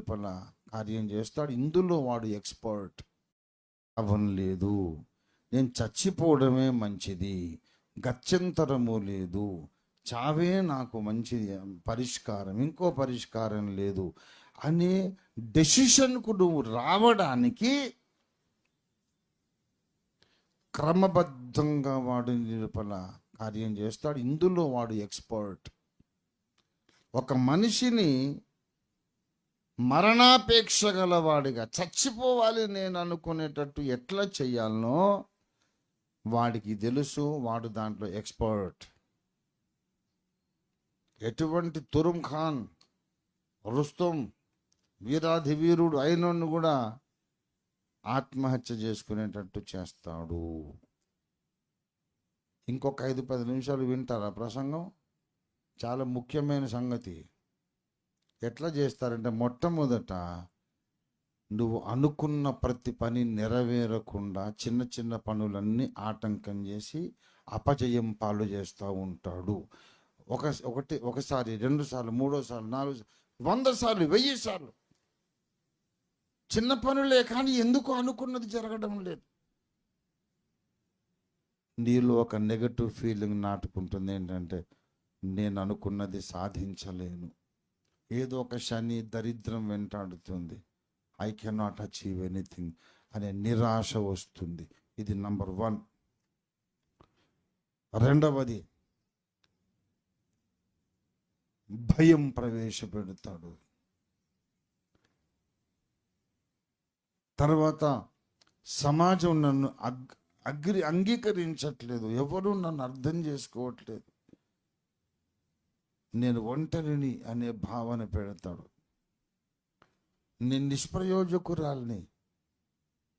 నిలుపల కార్యం చేస్తాడు. ఇందులో వాడు ఎక్స్పర్ట్ లేదు. నేను చచ్చిపోవడమే మంచిది. గత్యంతరము లేదు. చావే నాకు మంచి పరిష్కారం. ఇంకో పరిష్కారం లేదు. అనే డెసిషన్కు నువ్వు రావడానికి క్రమబద్ధంగా వాడు నిలుపల కార్యం చేస్తాడు. ఇందులో వాడు ఎక్స్పర్ట్ ఒక మనిషిని మరణాపేక్ష గలవాడిగా చచ్చిపోవాలి నేను అనుకునేటట్టు ఎట్లా చెయ్యాలనో వాడికి తెలుసు వాడు దాంట్లో ఎక్స్పర్ట్. ఎటువంటి తురుం ఖాన్ రుస్తుం వీరాధి వీరుడు అయినోడిని కూడా ఆత్మహత్య చేసుకునేటట్టు చేస్తాడు. ఇంకొక ఐదు పది నిమిషాలు వింటారా ప్రసంగం? చాలా ముఖ్యమైన సంగతి. ఎట్లా చేస్తారంటే మొట్టమొదట నువ్వు అనుకున్న ప్రతి పని నెరవేరకుండా చిన్న చిన్న పనులన్నీ ఆటంకం చేసి అపజయం పాలు చేస్తూ ఉంటాడు. ఒక ఒకటి ఒకసారి రెండు సార్లు మూడోసార్లు నాలుగు సార్లు, వంద సార్లు వెయ్యి సార్లు. చిన్న పనులే కానీ ఎందుకు అనుకున్నది జరగడం లేదు. నీలో ఒక నెగటివ్ ఫీలింగ్ నాటుకుంటుంది ఏంటంటే నేను అనుకున్నది సాధించలేను. ఏదో ఒక శని దరిద్రం వెంటాడుతుంది. ఐ కెనాట్ అచీవ్ ఎనీథింగ్ అనే నిరాశ వస్తుంది. ఇది నంబర్ వన్ రెండవది భయం ప్రవేశపెడతాడు. తర్వాత సమాజం నన్ను అగ్ అగ్రి అంగీకరించట్లేదు. ఎవరు నన్ను అర్థం చేసుకోవట్లేదు. నేను ఒంటరిని అనే భావన పెడతాడు. నేను నిష్ప్రయోజకురాలిని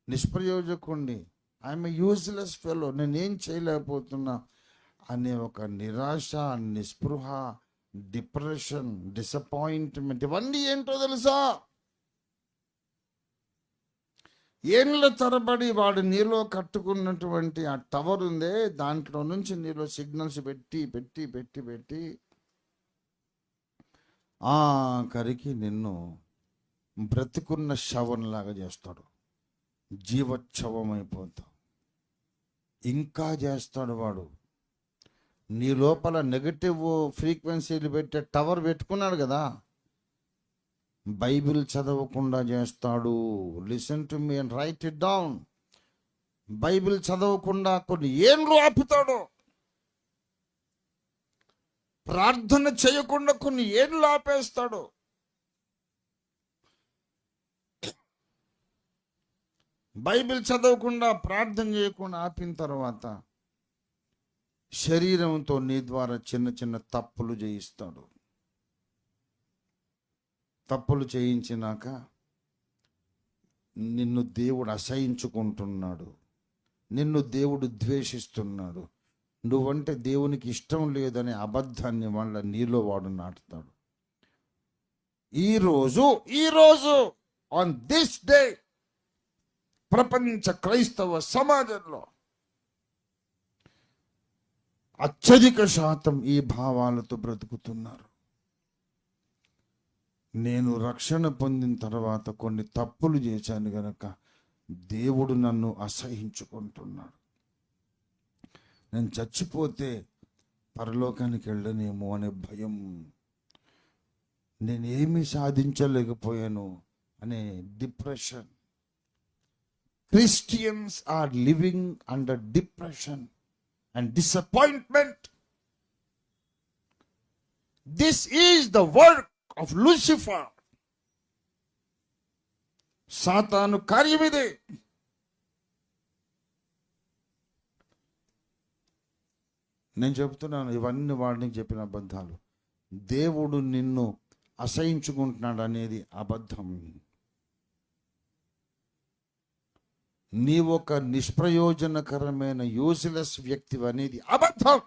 నిష్ప్రయోజకుణ్ణి. ఐఎమ్ యూజ్లెస్ ఫెలో నేనేం చేయలేకపోతున్నా అనే ఒక నిరాశ నిస్పృహ డిప్రెషన్ డిసప్పాయింట్మెంట్ ఇవన్నీ ఏంటో తెలుసా? ఏండ్ల తరబడి వాడు నీలో కట్టుకున్నటువంటి ఆ టవర్ ఉందే దాంట్లో నుంచి నీలో సిగ్నల్స్ పెట్టి పెట్టి పెట్టి పెట్టి ఆఖరికి నిన్ను బ్రతికున్న శవంలాగా చేస్తాడు. జీవోత్సవం అయిపోతావు ఇంకా చేస్తాడు వాడు. నీ లోపల నెగటివ్ ఫ్రీక్వెన్సీలు పెట్టే టవర్ పెట్టుకున్నాడు కదా. బైబిల్ చదవకుండా చేస్తాడు. Listen to me and write it down. Bible చదవకుండా కొన్ని ఏండ్లు ఆపుతాడు. ప్రార్థన చేయకుండా కొన్ని ఏళ్ళు ఆపేస్తాడు బైబిల్ చదవకుండా ప్రార్థన చేయకుండా ఆపిన తర్వాత శరీరంతో నీ ద్వారా చిన్న చిన్న తప్పులు చేయిస్తాడు. తప్పులు చేయించినాక నిన్ను దేవుడు అసహించుకుంటున్నాడు. నిన్ను దేవుడు ద్వేషిస్తున్నాడు. నువ్వంటే దేవునికి ఇష్టం లేదనే అబద్ధాన్ని వాళ్ళ నీలో వాడు నాటుతాడు. ఈరోజు ఈరోజు ఆన్ దిస్ డే ప్రపంచ క్రైస్తవ సమాజంలో అత్యధిక శాతం ఈ భావాలతో బ్రతుకుతున్నారు. నేను రక్షణ పొందిన తర్వాత కొన్ని తప్పులు చేశాను గనక దేవుడు నన్ను అసహించుకుంటున్నాడు. నేను చచ్చిపోతే పరలోకానికి వెళ్ళనేమో అనే భయం. నేనేమీ సాధించలేకపోయాను అనే depression. Christians are living under depression and disappointment. This is the work of Lucifer సాతాను కార్యం ఇదే నేను చెప్తున్నాను ఇవన్నీ వాడిని చెప్పిన అబద్ధాలు. దేవుడు నిన్ను అసహించుకుంటున్నాడు అనేది అబద్ధం. నీ ఒక నిష్ప్రయోజనకరమైన యూజ్లెస్ వ్యక్తి అనేది అబద్ధం.